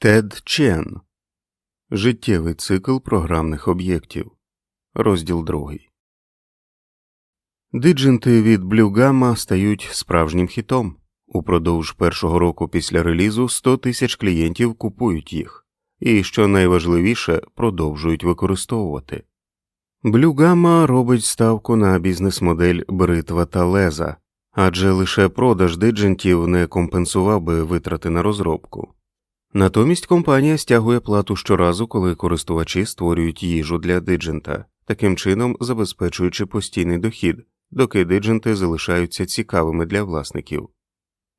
Тед Чен Життєвий цикл програмних об'єктів. Розділ 2. Диджинти від Gamma стають справжнім хітом. Упродовж першого року після релізу 100 тисяч клієнтів купують їх, і, що найважливіше, продовжують використовувати. Gamma робить ставку на бізнес-модель бритва та леза, адже лише продаж диджентів не компенсував би витрати на розробку. Натомість компанія стягує плату щоразу, коли користувачі створюють їжу для диджента, таким чином забезпечуючи постійний дохід, доки дидженти залишаються цікавими для власників.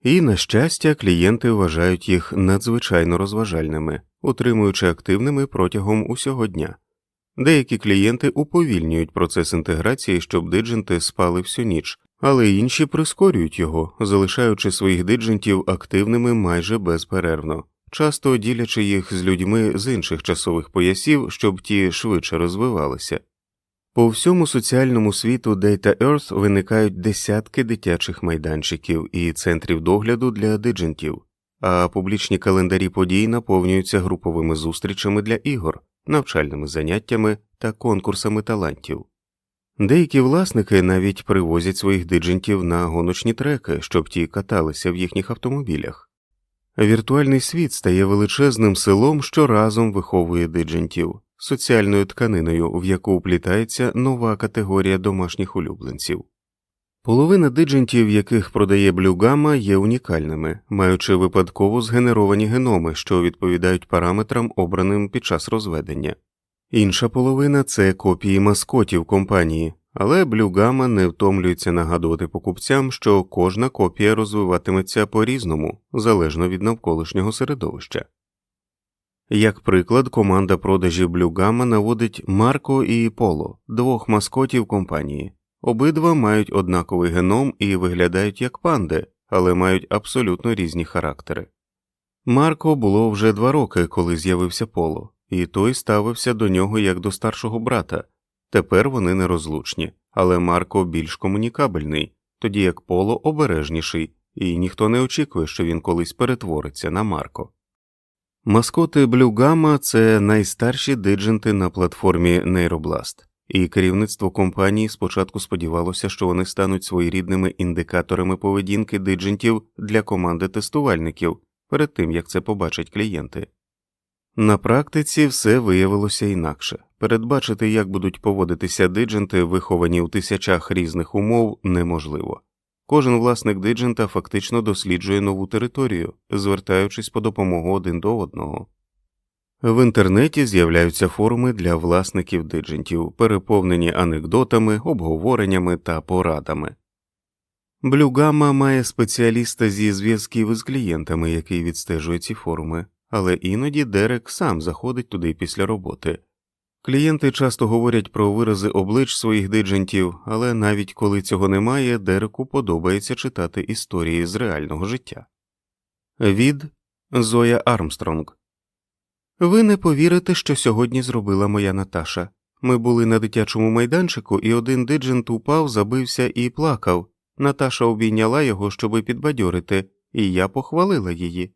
І, на щастя, клієнти вважають їх надзвичайно розважальними, утримуючи активними протягом усього дня. Деякі клієнти уповільнюють процес інтеграції, щоб дидженти спали всю ніч, але інші прискорюють його, залишаючи своїх диджентів активними майже безперервно часто ділячи їх з людьми з інших часових поясів, щоб ті швидше розвивалися. По всьому соціальному світу Data Earth виникають десятки дитячих майданчиків і центрів догляду для диджентів, а публічні календарі подій наповнюються груповими зустрічами для ігор, навчальними заняттями та конкурсами талантів. Деякі власники навіть привозять своїх диджентів на гоночні треки, щоб ті каталися в їхніх автомобілях. Віртуальний світ стає величезним селом, що разом виховує диджентів, соціальною тканиною, в яку вплітається нова категорія домашніх улюбленців. Половина диджентів, яких продає блюгама, є унікальними, маючи випадково згенеровані геноми, що відповідають параметрам, обраним під час розведення, інша половина це копії маскотів компанії, але блюгама не втомлюється нагадувати покупцям, що кожна копія розвиватиметься по різному, залежно від навколишнього середовища. Як приклад, команда продажі блюгама наводить Марко і Поло, двох маскотів компанії. Обидва мають однаковий геном і виглядають як панди, але мають абсолютно різні характери. Марко було вже два роки, коли з'явився Поло, і той ставився до нього як до старшого брата. Тепер вони нерозлучні, але Марко більш комунікабельний, тоді як Поло обережніший, і ніхто не очікує, що він колись перетвориться на Марко. Маскоти Блюгама це найстарші дидженти на платформі Нейробласт, і керівництво компанії спочатку сподівалося, що вони стануть своєрідними індикаторами поведінки диджентів для команди тестувальників перед тим як це побачать клієнти. На практиці все виявилося інакше передбачити, як будуть поводитися дидженти, виховані у тисячах різних умов, неможливо. Кожен власник диджента фактично досліджує нову територію, звертаючись по допомогу один до одного. В інтернеті з'являються форуми для власників диджентів, переповнені анекдотами, обговореннями та порадами. Блюгама має спеціаліста зі зв'язків із клієнтами, який відстежує ці форуми але іноді Дерек сам заходить туди після роботи. Клієнти часто говорять про вирази облич своїх диджентів, але навіть коли цього немає, Дереку подобається читати історії з реального життя. Від Зоя Армстронг Ви не повірите, що сьогодні зробила моя Наташа. Ми були на дитячому майданчику, і один диджент упав, забився і плакав. Наташа обійняла його, щоби підбадьорити, і я похвалила її.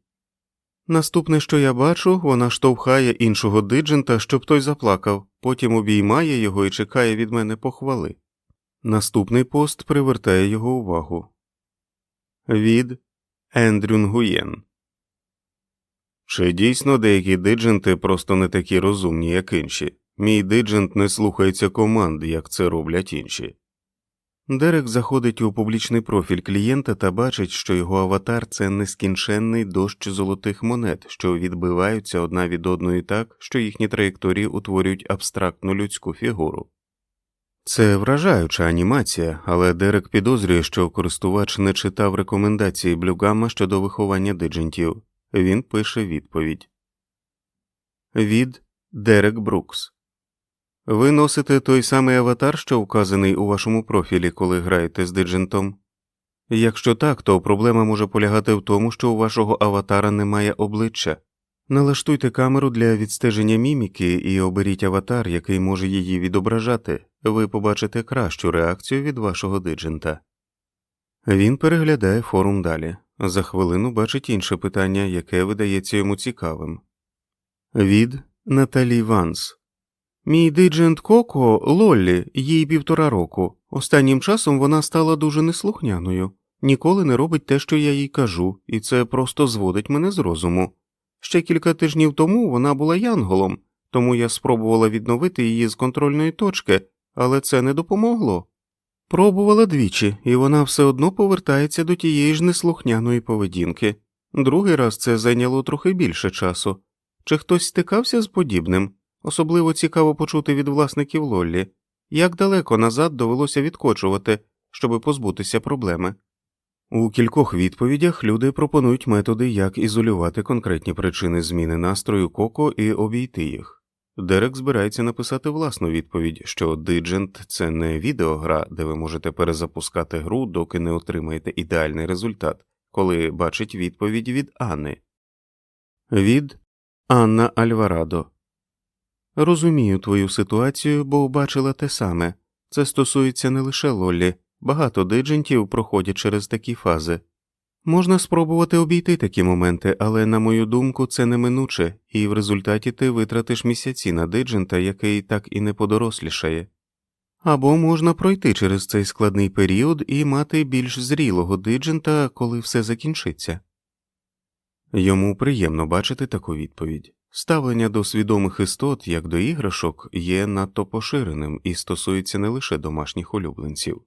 Наступне, що я бачу, вона штовхає іншого диджента, щоб той заплакав, потім обіймає його і чекає від мене похвали. Наступний пост привертає його увагу від Ендрю Нгуєн. Чи дійсно деякі дидженти просто не такі розумні, як інші? Мій диджент не слухається команд, як це роблять інші. Дерек заходить у публічний профіль клієнта та бачить, що його аватар це нескінченний дощ золотих монет, що відбиваються одна від одної так, що їхні траєкторії утворюють абстрактну людську фігуру. Це вражаюча анімація, але Дерек підозрює, що користувач не читав рекомендації блюгама щодо виховання диджентів. Він пише відповідь від Дерек Брукс. Ви носите той самий аватар, що вказаний у вашому профілі, коли граєте з диджентом? Якщо так, то проблема може полягати в тому, що у вашого аватара немає обличчя. Налаштуйте камеру для відстеження міміки і оберіть аватар, який може її відображати, ви побачите кращу реакцію від вашого диджента. Він переглядає форум далі. За хвилину бачить інше питання, яке видається йому цікавим. Від Наталі Ванс. Мій диджент Коко Лоллі, їй півтора року. Останнім часом вона стала дуже неслухняною, ніколи не робить те, що я їй кажу, і це просто зводить мене з розуму. Ще кілька тижнів тому вона була янголом, тому я спробувала відновити її з контрольної точки, але це не допомогло. Пробувала двічі, і вона все одно повертається до тієї ж неслухняної поведінки. Другий раз це зайняло трохи більше часу. Чи хтось стикався з подібним? Особливо цікаво почути від власників Лоллі, як далеко назад довелося відкочувати, щоби позбутися проблеми. У кількох відповідях люди пропонують методи, як ізолювати конкретні причини зміни настрою Коко і обійти їх. Дерек збирається написати власну відповідь, що Диджент це не відеогра, де ви можете перезапускати гру, доки не отримаєте ідеальний результат, коли бачить відповідь від Анни. Від Анна Альварадо. Розумію твою ситуацію, бо бачила те саме. Це стосується не лише Лоллі, багато диджентів проходять через такі фази. Можна спробувати обійти такі моменти, але, на мою думку, це неминуче, і в результаті ти витратиш місяці на диджента, який так і не подорослішає. Або можна пройти через цей складний період і мати більш зрілого диджента, коли все закінчиться. Йому приємно бачити таку відповідь. Ставлення до свідомих істот як до іграшок є надто поширеним і стосується не лише домашніх улюбленців.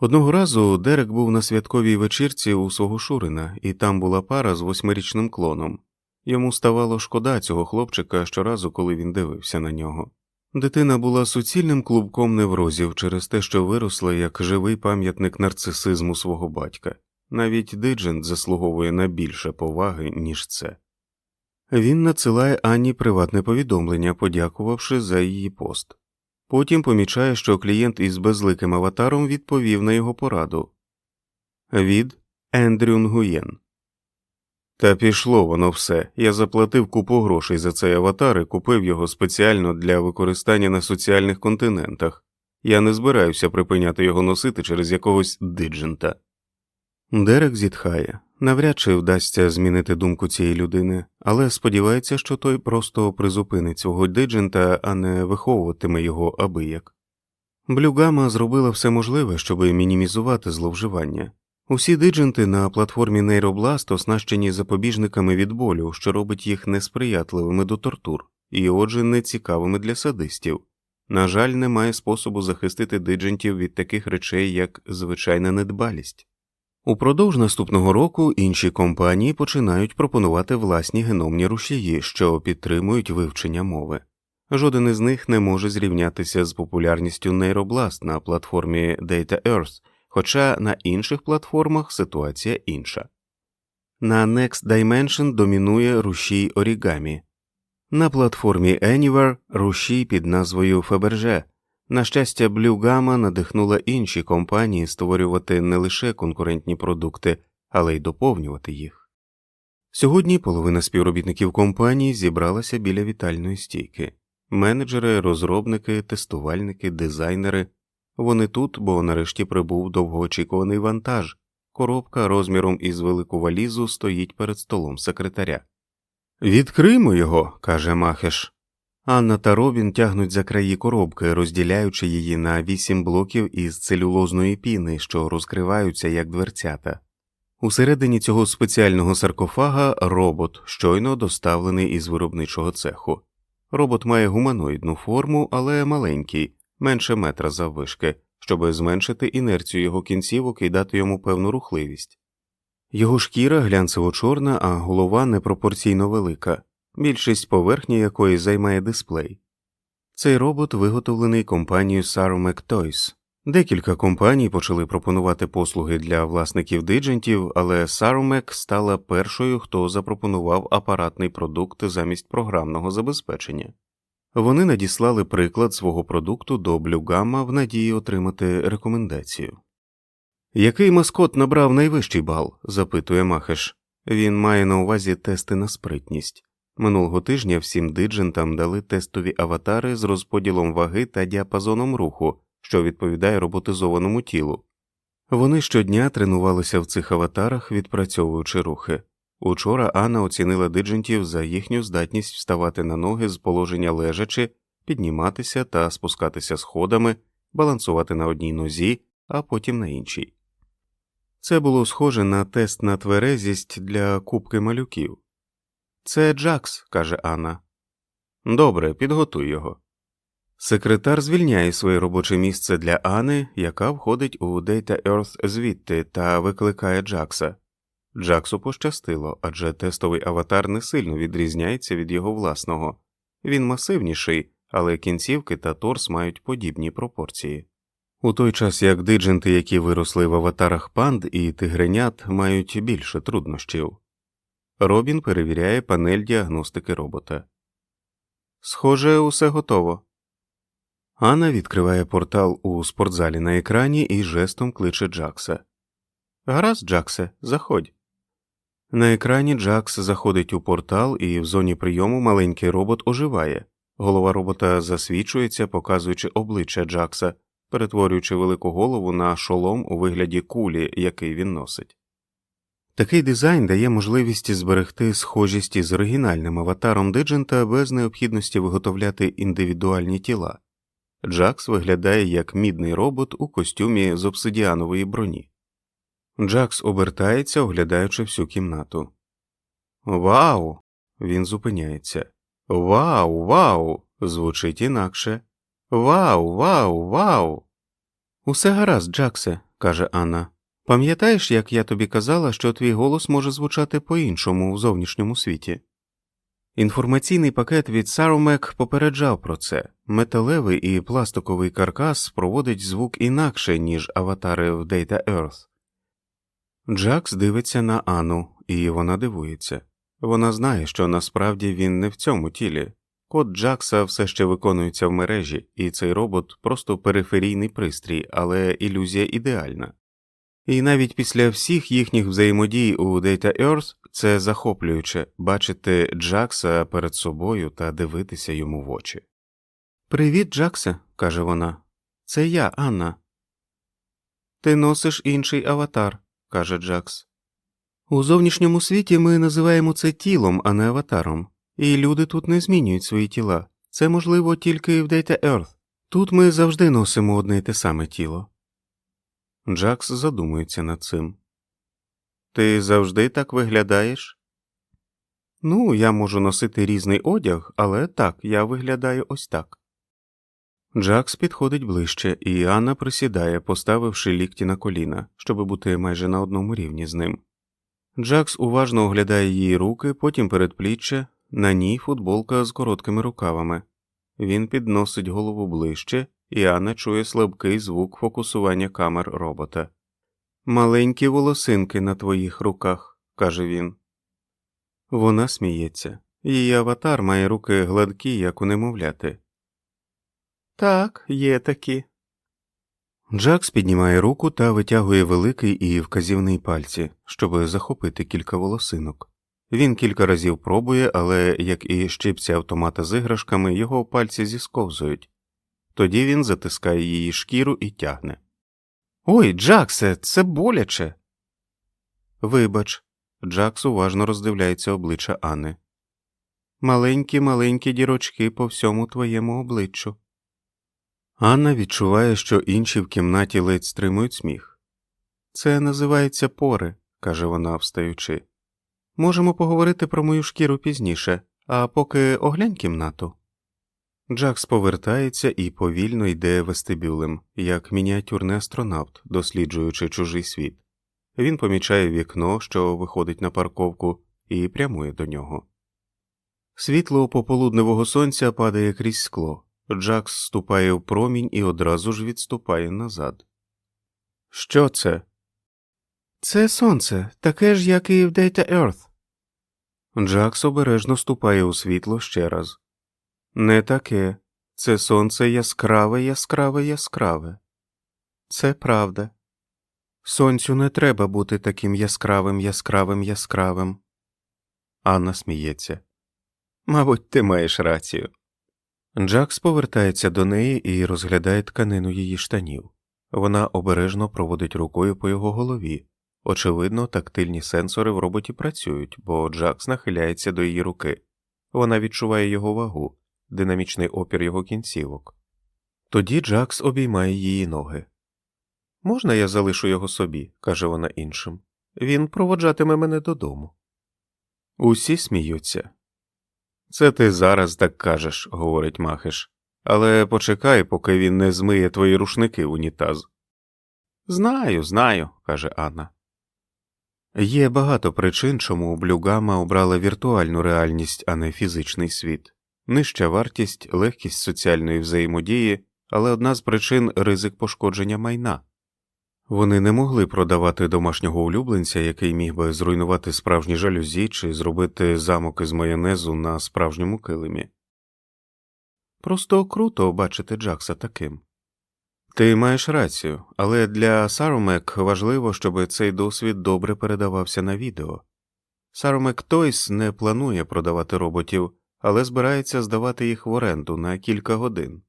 Одного разу Дерек був на святковій вечірці у свого Шурина, і там була пара з восьмирічним клоном. Йому ставало шкода цього хлопчика щоразу, коли він дивився на нього. Дитина була суцільним клубком неврозів через те, що виросла як живий пам'ятник нарцисизму свого батька. Навіть Диджент заслуговує на більше поваги, ніж це. Він надсилає Анні приватне повідомлення, подякувавши за її пост. Потім помічає, що клієнт із безликим аватаром відповів на його пораду від Ендрю Нгуєн. Та пішло воно все. Я заплатив купу грошей за цей аватар і купив його спеціально для використання на соціальних континентах. Я не збираюся припиняти його носити через якогось диджента. Дерек зітхає. Навряд чи вдасться змінити думку цієї людини, але сподівається, що той просто призупинить свого диджента, а не виховуватиме його абияк. Блюгама зробила все можливе, щоб мінімізувати зловживання. Усі дидженти на платформі Нейробласт оснащені запобіжниками від болю, що робить їх несприятливими до тортур, і отже нецікавими для садистів. На жаль, немає способу захистити диджентів від таких речей, як звичайна недбалість. Упродовж наступного року інші компанії починають пропонувати власні геномні рушії, що підтримують вивчення мови. Жоден із них не може зрівнятися з популярністю Neiroblast на платформі Data Earth, хоча на інших платформах ситуація інша. На Next Dimension домінує рушій Origami. На платформі Anywhere рушій під назвою Fabergé, на щастя, Blue надихнула інші компанії створювати не лише конкурентні продукти, але й доповнювати їх. Сьогодні половина співробітників компанії зібралася біля вітальної стійки менеджери, розробники, тестувальники, дизайнери. Вони тут, бо нарешті прибув довгоочікуваний вантаж. Коробка розміром із велику валізу стоїть перед столом секретаря. Відкримо його, каже Махеш. Анна та Робін тягнуть за краї коробки, розділяючи її на вісім блоків із целюлозної піни, що розкриваються як дверцята. Усередині цього спеціального саркофага робот, щойно доставлений із виробничого цеху. Робот має гуманоїдну форму, але маленький, менше метра заввишки, щоб зменшити інерцію його кінцівок і дати йому певну рухливість. Його шкіра глянцево чорна, а голова непропорційно велика більшість поверхні якої займає дисплей. Цей робот виготовлений компанією Sarumek Toys. Декілька компаній почали пропонувати послуги для власників диджентів, але Sarumek стала першою, хто запропонував апаратний продукт замість програмного забезпечення. Вони надіслали приклад свого продукту до Блюгамма в надії отримати рекомендацію. Який маскот набрав найвищий бал? запитує Махеш. Він має на увазі тести на спритність. Минулого тижня всім диджентам дали тестові аватари з розподілом ваги та діапазоном руху, що відповідає роботизованому тілу. Вони щодня тренувалися в цих аватарах, відпрацьовуючи рухи. Учора Анна оцінила диджентів за їхню здатність вставати на ноги з положення лежачи, підніматися та спускатися сходами, балансувати на одній нозі, а потім на іншій. Це було схоже на тест на тверезість для кубки малюків. Це Джакс, каже Анна. Добре, підготуй його. Секретар звільняє своє робоче місце для Ани, яка входить у Data Earth звідти та викликає Джакса. Джаксу пощастило, адже тестовий аватар не сильно відрізняється від його власного. Він масивніший, але кінцівки та торс мають подібні пропорції. У той час як дидженти, які виросли в аватарах панд і тигренят, мають більше труднощів. Робін перевіряє панель діагностики робота. Схоже, усе готово. Анна відкриває портал у спортзалі на екрані і жестом кличе Джакса. Гаразд, Джаксе, заходь. На екрані Джакс заходить у портал, і в зоні прийому маленький робот оживає. Голова робота засвічується, показуючи обличчя Джакса, перетворюючи велику голову на шолом у вигляді кулі, який він носить. Такий дизайн дає можливість зберегти схожість із оригінальним аватаром диджента без необхідності виготовляти індивідуальні тіла. Джакс виглядає як мідний робот у костюмі з обсидіанової броні. Джакс обертається, оглядаючи всю кімнату. Вау. Він зупиняється. Вау, вау. звучить інакше. Вау, вау, вау. Усе гаразд, Джаксе, каже Анна. Пам'ятаєш, як я тобі казала, що твій голос може звучати по іншому у зовнішньому світі? Інформаційний пакет від Sarumek попереджав про це металевий і пластиковий каркас проводить звук інакше, ніж аватари в Data Earth. Джакс дивиться на Анну, і вона дивується. Вона знає, що насправді він не в цьому тілі. Код Джакса все ще виконується в мережі, і цей робот просто периферійний пристрій, але ілюзія ідеальна. І навіть після всіх їхніх взаємодій у Data Earth це захоплююче бачити Джакса перед собою та дивитися йому в очі. Привіт, Джаксе, каже вона. Це я, Анна. Ти носиш інший аватар, каже Джакс. У зовнішньому світі ми називаємо це тілом, а не аватаром, і люди тут не змінюють свої тіла. Це можливо тільки в Data Earth. Тут ми завжди носимо одне й те саме тіло. Джакс задумується над цим. Ти завжди так виглядаєш? Ну, я можу носити різний одяг, але так, я виглядаю ось так. Джакс підходить ближче, і Анна присідає, поставивши лікті на коліна, щоб бути майже на одному рівні з ним. Джакс уважно оглядає її руки, потім передпліччя, на ній футболка з короткими рукавами. Він підносить голову ближче, і Анна чує слабкий звук фокусування камер робота. Маленькі волосинки на твоїх руках, каже він. Вона сміється. Її аватар має руки гладкі, як у немовляти. Так, є такі. Джакс піднімає руку та витягує великий і вказівний пальці, щоб захопити кілька волосинок. Він кілька разів пробує, але, як і щипці автомата з іграшками, його пальці зісковзують. Тоді він затискає її шкіру і тягне. Ой, Джаксе, це боляче. Вибач, Джакс уважно роздивляється обличчя Анни. Маленькі маленькі дірочки по всьому твоєму обличчю. Анна відчуває, що інші в кімнаті ледь стримують сміх. Це називається пори, каже вона, встаючи. Можемо поговорити про мою шкіру пізніше, а поки оглянь кімнату. Джакс повертається і повільно йде вестибюлем, як мініатюрний астронавт, досліджуючи чужий світ. Він помічає вікно, що виходить на парковку, і прямує до нього. Світло пополудневого сонця падає крізь скло. Джакс ступає в промінь і одразу ж відступає назад. Що це? Це сонце, таке ж, як і в Data Earth. Джакс обережно ступає у світло ще раз. Не таке. Це сонце яскраве, яскраве, яскраве. Це правда. Сонцю не треба бути таким яскравим, яскравим, яскравим. Анна сміється. Мабуть, ти маєш рацію. Джакс повертається до неї і розглядає тканину її штанів. Вона обережно проводить рукою по його голові, Очевидно, тактильні сенсори в роботі працюють, бо Джакс нахиляється до її руки. Вона відчуває його вагу, динамічний опір його кінцівок. Тоді Джакс обіймає її ноги. Можна я залишу його собі, каже вона іншим. Він проводжатиме мене додому. Усі сміються. Це ти зараз так кажеш, говорить Махеш, але почекай, поки він не змиє твої рушники унітаз. Знаю, знаю, каже Анна. Є багато причин, чому Блюгама обрала віртуальну реальність, а не фізичний світ. Нижча вартість, легкість соціальної взаємодії, але одна з причин ризик пошкодження майна. Вони не могли продавати домашнього улюбленця, який міг би зруйнувати справжні жалюзі чи зробити замок із майонезу на справжньому килимі. Просто круто бачити Джакса таким. Ти маєш рацію, але для Саромек важливо, щоб цей досвід добре передавався на відео. Саромек Тойс не планує продавати роботів, але збирається здавати їх в оренду на кілька годин.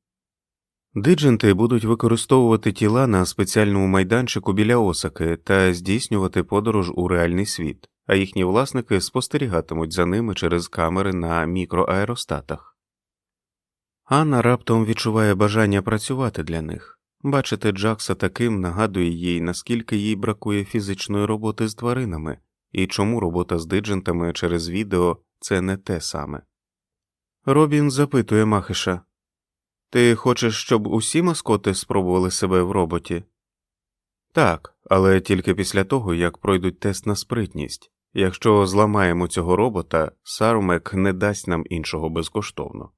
Дидженти будуть використовувати тіла на спеціальному майданчику біля Осаки та здійснювати подорож у реальний світ, а їхні власники спостерігатимуть за ними через камери на мікроаеростатах. Анна раптом відчуває бажання працювати для них. Бачити Джакса таким нагадує їй, наскільки їй бракує фізичної роботи з тваринами і чому робота з диджентами через відео це не те саме. Робін запитує Махиша Ти хочеш, щоб усі маскоти спробували себе в роботі? Так, але тільки після того, як пройдуть тест на спритність. Якщо зламаємо цього робота, Сарумек не дасть нам іншого безкоштовно.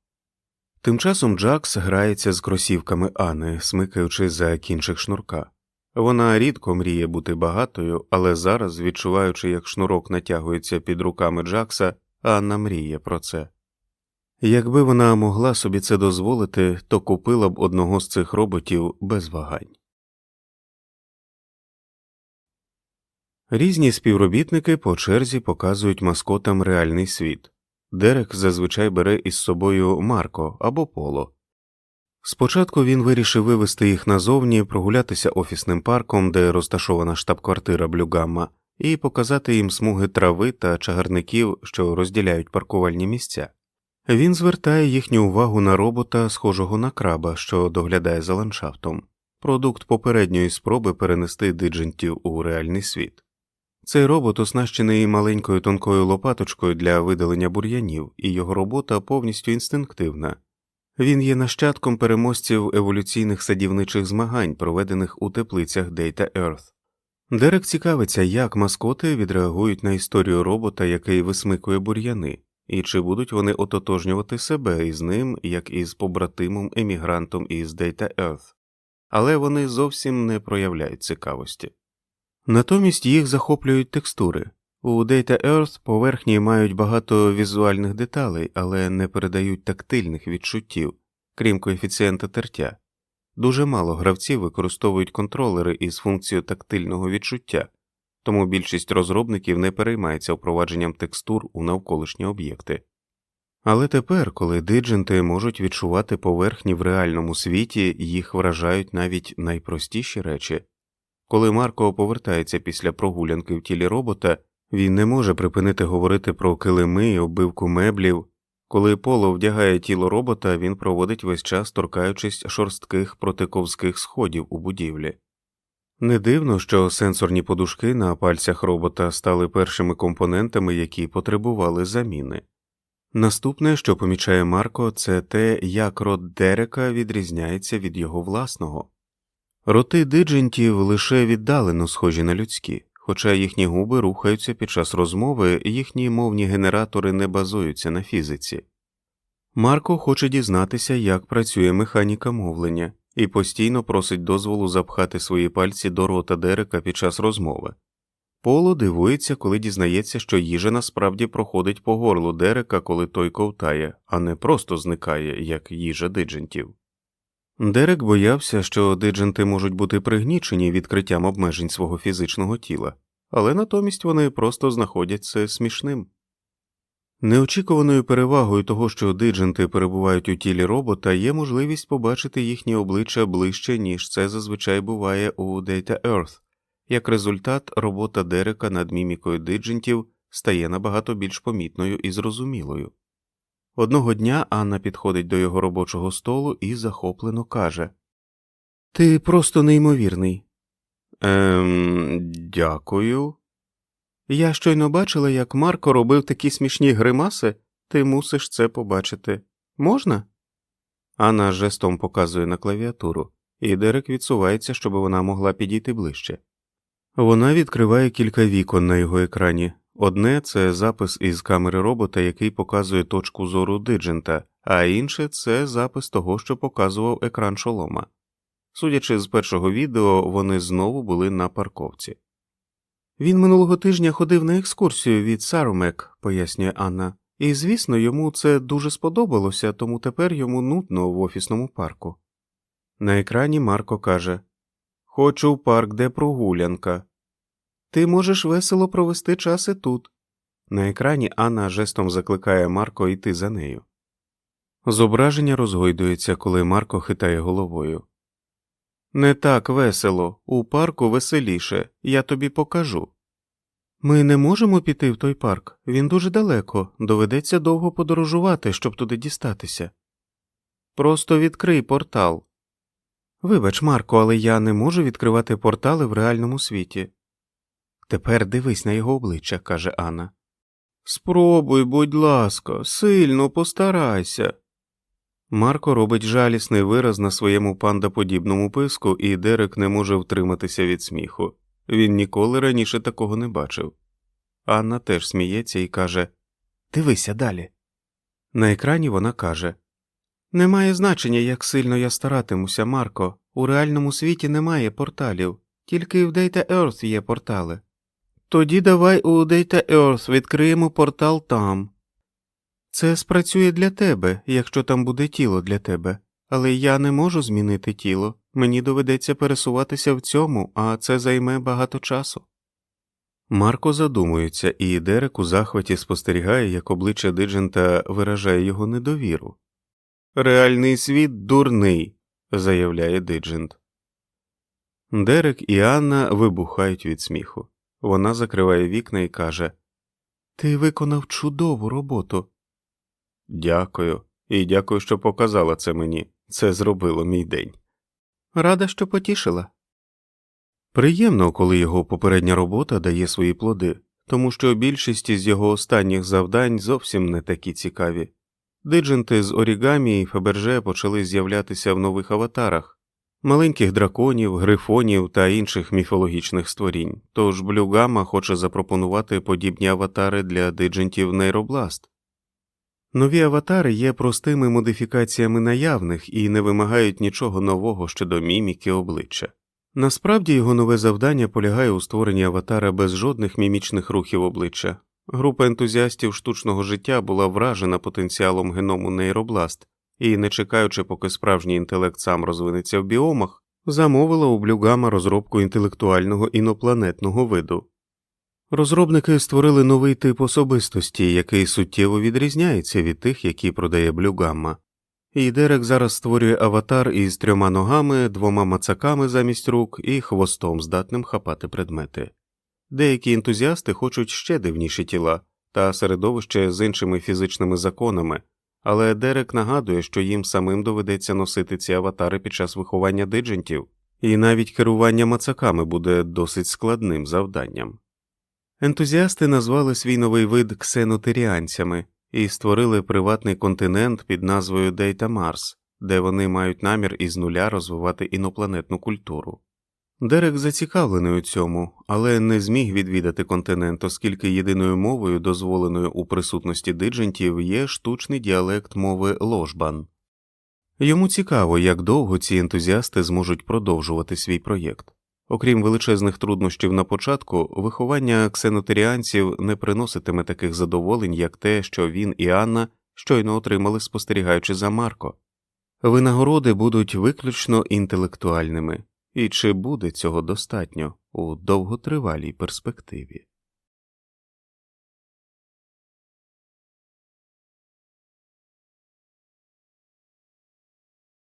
Тим часом Джакс грається з кросівками Ани, смикаючи за кінчик шнурка. Вона рідко мріє бути багатою, але зараз, відчуваючи, як шнурок натягується під руками Джакса, Анна мріє про це. Якби вона могла собі це дозволити, то купила б одного з цих роботів без вагань. Різні співробітники по черзі показують маскотам реальний світ. Дерек зазвичай бере із собою Марко або Поло. Спочатку він вирішив вивести їх назовні, прогулятися офісним парком, де розташована штаб-квартира Блюгамма, і показати їм смуги трави та чагарників, що розділяють паркувальні місця. Він звертає їхню увагу на робота, схожого на краба, що доглядає за ландшафтом, продукт попередньої спроби перенести диджентів у реальний світ. Цей робот оснащений маленькою тонкою лопаточкою для видалення бур'янів, і його робота повністю інстинктивна. Він є нащадком переможців еволюційних садівничих змагань, проведених у теплицях Data Earth. Дерек цікавиться, як маскоти відреагують на історію робота, який висмикує бур'яни, і чи будуть вони ототожнювати себе із ним, як із побратимом емігрантом із Data Earth, але вони зовсім не проявляють цікавості. Натомість їх захоплюють текстури. У Data Earth поверхні мають багато візуальних деталей, але не передають тактильних відчуттів, крім коефіцієнта тертя. Дуже мало гравців використовують контролери із функцією тактильного відчуття, тому більшість розробників не переймається впровадженням текстур у навколишні об'єкти. Але тепер, коли дидженти можуть відчувати поверхні в реальному світі, їх вражають навіть найпростіші речі. Коли Марко повертається після прогулянки в тілі робота, він не може припинити говорити про килими і оббивку меблів. Коли Поло вдягає тіло робота, він проводить весь час торкаючись шорстких протиковських сходів у будівлі. Не дивно, що сенсорні подушки на пальцях робота стали першими компонентами, які потребували заміни. Наступне, що помічає Марко, це те, як рот Дерека відрізняється від його власного. Роти диджентів лише віддалено схожі на людські, хоча їхні губи рухаються під час розмови, їхні мовні генератори не базуються на фізиці. Марко хоче дізнатися, як працює механіка мовлення, і постійно просить дозволу запхати свої пальці до рота Дерека під час розмови. Поло дивується, коли дізнається, що їжа насправді проходить по горлу Дерека, коли той ковтає, а не просто зникає, як їжа диджентів. Дерек боявся, що дидженти можуть бути пригнічені відкриттям обмежень свого фізичного тіла, але натомість вони просто знаходять це смішним. Неочікуваною перевагою того, що дидженти перебувають у тілі робота, є можливість побачити їхні обличчя ближче, ніж це зазвичай буває у Data Earth, Як результат, робота Дерека над мімікою диджентів стає набагато більш помітною і зрозумілою. Одного дня Анна підходить до його робочого столу і захоплено каже Ти просто неймовірний. Ем, дякую. Я щойно бачила, як Марко робив такі смішні гримаси, ти мусиш це побачити. Можна? Анна жестом показує на клавіатуру, і Дерек відсувається, щоб вона могла підійти ближче. Вона відкриває кілька вікон на його екрані. Одне це запис із камери робота, який показує точку зору диджента, а інше це запис того, що показував екран шолома. Судячи з першого відео, вони знову були на парковці. Він минулого тижня ходив на екскурсію від Сарумек, пояснює Анна, і, звісно, йому це дуже сподобалося, тому тепер йому нудно в офісному парку. На екрані Марко каже Хочу в парк, де прогулянка. Ти можеш весело провести час і тут. На екрані Анна жестом закликає Марко йти за нею. Зображення розгойдується, коли Марко хитає головою. Не так весело, у парку веселіше, я тобі покажу. Ми не можемо піти в той парк, він дуже далеко, доведеться довго подорожувати, щоб туди дістатися. Просто відкрий портал. Вибач, Марко, але я не можу відкривати портали в реальному світі. Тепер дивись на його обличчя, каже Анна. Спробуй, будь ласка, сильно постарайся. Марко робить жалісний вираз на своєму пандаподібному писку, і Дерек не може втриматися від сміху. Він ніколи раніше такого не бачив. Анна теж сміється і каже Дивися далі. На екрані вона каже Немає значення, як сильно я старатимуся, Марко. У реальному світі немає порталів, тільки в Data Earth є портали. Тоді давай у Data Earth відкриємо портал там. Це спрацює для тебе, якщо там буде тіло для тебе, але я не можу змінити тіло, мені доведеться пересуватися в цьому, а це займе багато часу. Марко задумується, і Дерек у захваті спостерігає, як обличчя Диджента виражає його недовіру. Реальний світ дурний, заявляє Диджент. Дерек і Анна вибухають від сміху. Вона закриває вікна і каже Ти виконав чудову роботу. Дякую, і дякую, що показала це мені. Це зробило мій день. Рада, що потішила. Приємно, коли його попередня робота дає свої плоди, тому що більшість із його останніх завдань зовсім не такі цікаві. Дидженти з орігамі і Фаберже почали з'являтися в нових аватарах маленьких драконів, грифонів та інших міфологічних створінь, тож Блюгама хоче запропонувати подібні аватари для диджентів нейробласт. Нові аватари є простими модифікаціями наявних і не вимагають нічого нового щодо міміки обличчя. Насправді його нове завдання полягає у створенні аватара без жодних мімічних рухів обличчя. Група ентузіастів штучного життя була вражена потенціалом геному нейробласт і, не чекаючи, поки справжній інтелект сам розвинеться в біомах, замовила у Блюгама розробку інтелектуального інопланетного виду. Розробники створили новий тип особистості, який суттєво відрізняється від тих, які продає Блюгамма. І Дерек зараз створює аватар із трьома ногами, двома мацаками замість рук і хвостом, здатним хапати предмети. Деякі ентузіасти хочуть ще дивніші тіла та середовище з іншими фізичними законами, але Дерек нагадує, що їм самим доведеться носити ці аватари під час виховання диджентів, і навіть керування мацаками буде досить складним завданням. Ентузіасти назвали свій новий вид ксенотеріанцями і створили приватний континент під назвою Дейта Марс, де вони мають намір із нуля розвивати інопланетну культуру. Дерек зацікавлений у цьому, але не зміг відвідати континент, оскільки єдиною мовою, дозволеною у присутності диджентів, є штучний діалект мови ложбан. Йому цікаво, як довго ці ентузіасти зможуть продовжувати свій проєкт. Окрім величезних труднощів на початку, виховання ксенотеріанців не приноситиме таких задоволень, як те, що він і Анна щойно отримали, спостерігаючи за Марко. Винагороди будуть виключно інтелектуальними, і чи буде цього достатньо у довготривалій перспективі?